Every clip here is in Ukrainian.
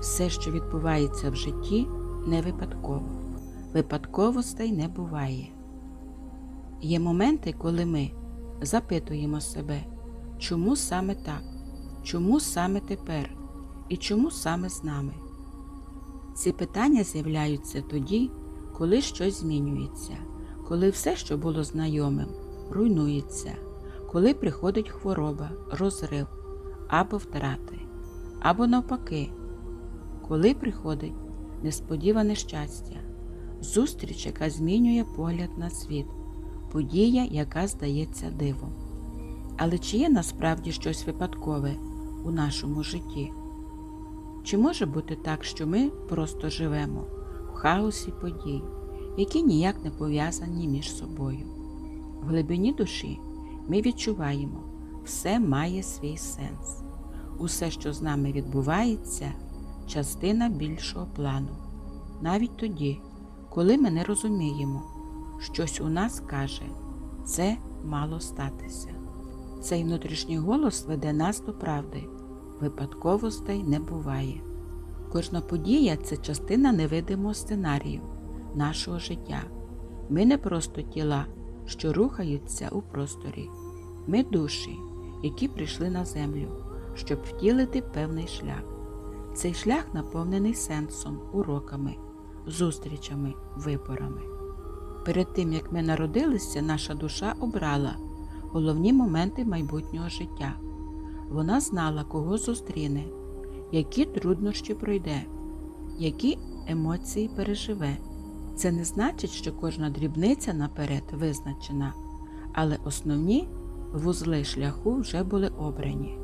Все, що відбувається в житті, не випадково. Випадковостей не буває. Є моменти, коли ми запитуємо себе, чому саме так, чому саме тепер і чому саме з нами. Ці питання з'являються тоді, коли щось змінюється, коли все, що було знайомим, руйнується, коли приходить хвороба, розрив або втрати, або навпаки, коли приходить несподіване щастя, зустріч, яка змінює погляд на світ, подія, яка здається дивом. Але чи є насправді щось випадкове у нашому житті? Чи може бути так, що ми просто живемо в хаосі подій, які ніяк не пов'язані між собою? В глибині душі ми відчуваємо, все має свій сенс. Усе, що з нами відбувається, частина більшого плану. Навіть тоді, коли ми не розуміємо, щось у нас каже, це мало статися. Цей внутрішній голос веде нас до правди. Випадковостей не буває. Кожна подія це частина невидимого сценарію нашого життя. Ми не просто тіла, що рухаються у просторі. Ми душі, які прийшли на землю, щоб втілити певний шлях. Цей шлях наповнений сенсом, уроками, зустрічами, виборами. Перед тим, як ми народилися, наша душа обрала головні моменти майбутнього життя. Вона знала, кого зустріне, які труднощі пройде, які емоції переживе. Це не значить, що кожна дрібниця наперед визначена, але основні вузли шляху вже були обрані.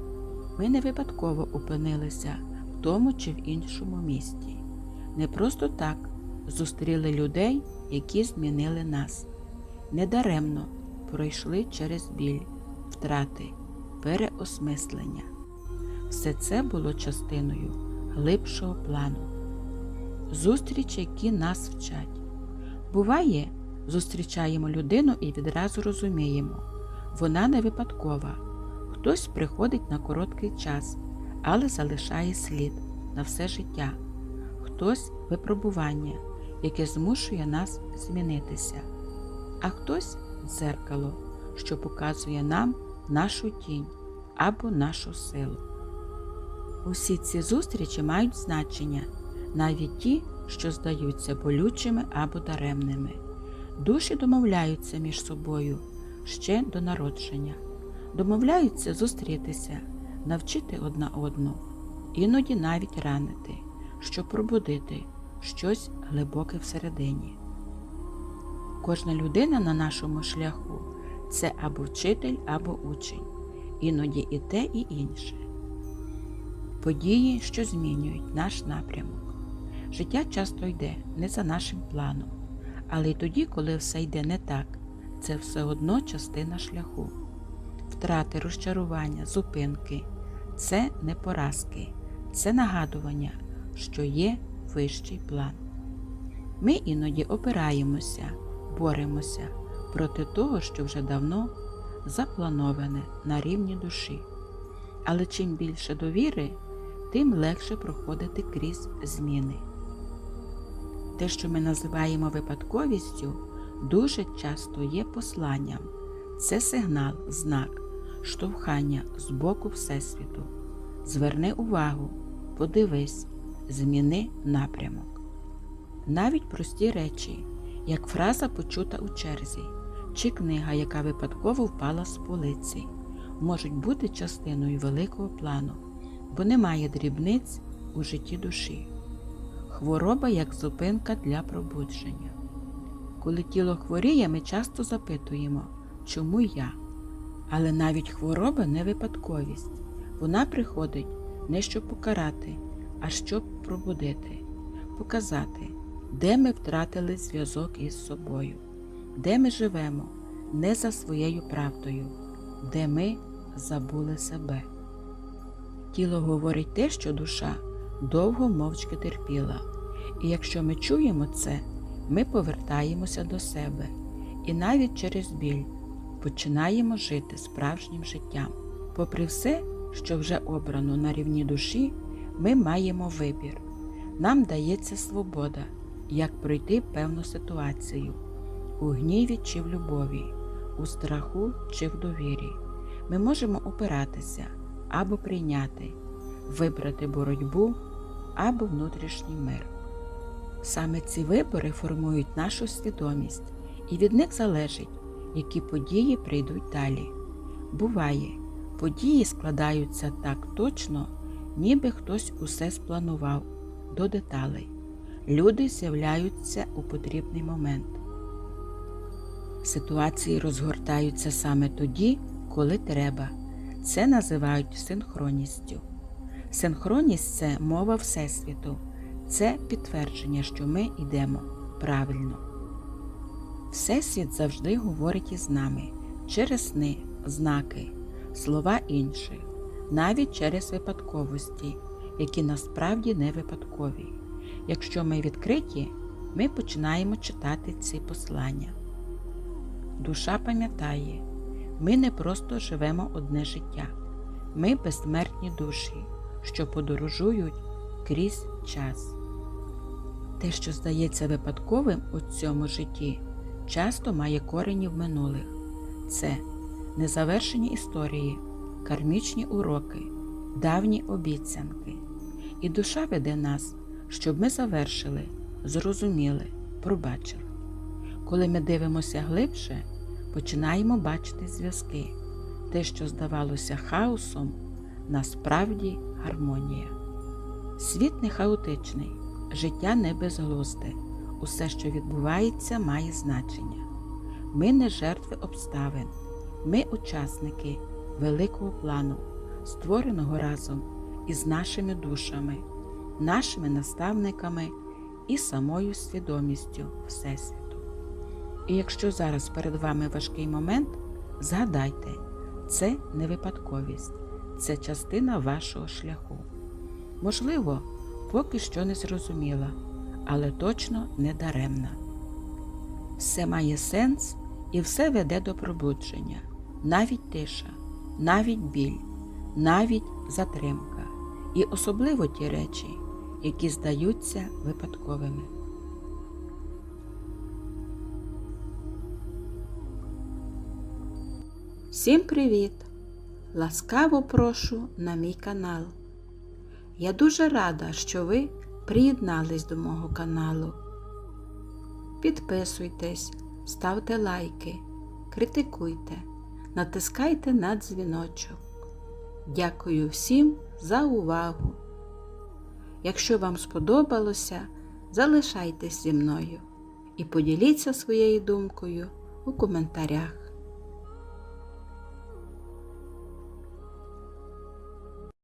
Ми не випадково опинилися тому чи в іншому місті. Не просто так зустріли людей, які змінили нас. Недаремно пройшли через біль, втрати, переосмислення. Все це було частиною глибшого плану. Зустрічі, які нас вчать. Буває, зустрічаємо людину і відразу розуміємо, вона не випадкова. Хтось приходить на короткий час, але залишає слід на все життя. Хтось випробування, яке змушує нас змінитися, а хтось дзеркало, що показує нам нашу тінь або нашу силу. Усі ці зустрічі мають значення, навіть ті, що здаються болючими або даремними. Душі домовляються між собою ще до народження, домовляються зустрітися, навчити одна одну, іноді навіть ранити, щоб пробудити щось глибоке всередині. Кожна людина на нашому шляху це або вчитель, або учень, іноді і те, і інше. Події, що змінюють наш напрямок. Життя часто йде не за нашим планом, але й тоді, коли все йде не так, це все одно частина шляху. Втрати, розчарування, зупинки це не поразки, це нагадування, що є вищий план. Ми іноді опираємося, боремося проти того, що вже давно заплановане на рівні душі. Але чим більше довіри, тим легше проходити крізь зміни. Те, що ми називаємо випадковістю, дуже часто є посланням. Це сигнал, знак, штовхання з боку Всесвіту. Зверни увагу, подивись, зміни напрямок. Навіть прості речі, як фраза почута у черзі, чи книга, яка випадково впала з полиці, можуть бути частиною великого плану, бо немає дрібниць у житті душі. Хвороба як зупинка для пробудження. Коли тіло хворіє, ми часто запитуємо, чому я? Але навіть хвороба не випадковість. Вона приходить не щоб покарати, а щоб пробудити, показати, де ми втратили зв'язок із собою, де ми живемо не за своєю правдою, де ми забули себе. Тіло говорить те, що душа довго мовчки терпіла, і якщо ми чуємо це, ми повертаємося до себе і навіть через біль починаємо жити справжнім життям. Попри все, що вже обрано на рівні душі, ми маємо вибір Нам дається свобода, як пройти певну ситуацію у гніві чи в любові, у страху чи в довірі. Ми можемо опиратися або прийняти, вибрати боротьбу або внутрішній мир. Саме ці вибори формують нашу свідомість, і від них залежить, які події прийдуть далі. Буває, події складаються так точно, ніби хтось усе спланував до деталей. Люди з'являються у потрібний момент. Ситуації розгортаються саме тоді, коли треба. Це називають синхронністю. Синхронність це мова Всесвіту, це підтвердження, що ми йдемо правильно. Всесвіт завжди говорить із нами через сни, знаки, слова інших, навіть через випадковості, які насправді не випадкові. Якщо ми відкриті, ми починаємо читати ці послання. Душа пам'ятає, ми не просто живемо одне життя, ми безсмертні душі, що подорожують крізь час. Те, що здається випадковим у цьому житті, часто має корені в минулих. Це незавершені історії, кармічні уроки, давні обіцянки. І душа веде нас, щоб ми завершили, зрозуміли, пробачили. Коли ми дивимося глибше, починаємо бачити зв'язки. Те, що здавалося хаосом, насправді гармонія. Світ не хаотичний, життя не безглузде. Усе, що відбувається, має значення. Ми не жертви обставин, ми учасники великого плану, створеного разом із нашими душами, нашими наставниками і самою свідомістю Всесвіту. І якщо зараз перед вами важкий момент, згадайте, це не випадковість, це частина вашого шляху. Можливо, поки що не зрозуміла, але точно не даремна. Все має сенс і все веде до пробудження, навіть тиша, навіть біль, навіть затримка, і особливо ті речі, які здаються випадковими. Всім привіт! Ласкаво прошу на мій канал. Я дуже рада, що ви приєднались до мого каналу. Підписуйтесь, ставте лайки, критикуйте, натискайте на дзвіночок. Дякую всім за увагу! Якщо вам сподобалося, залишайтесь зі мною і поділіться своєю думкою у коментарях.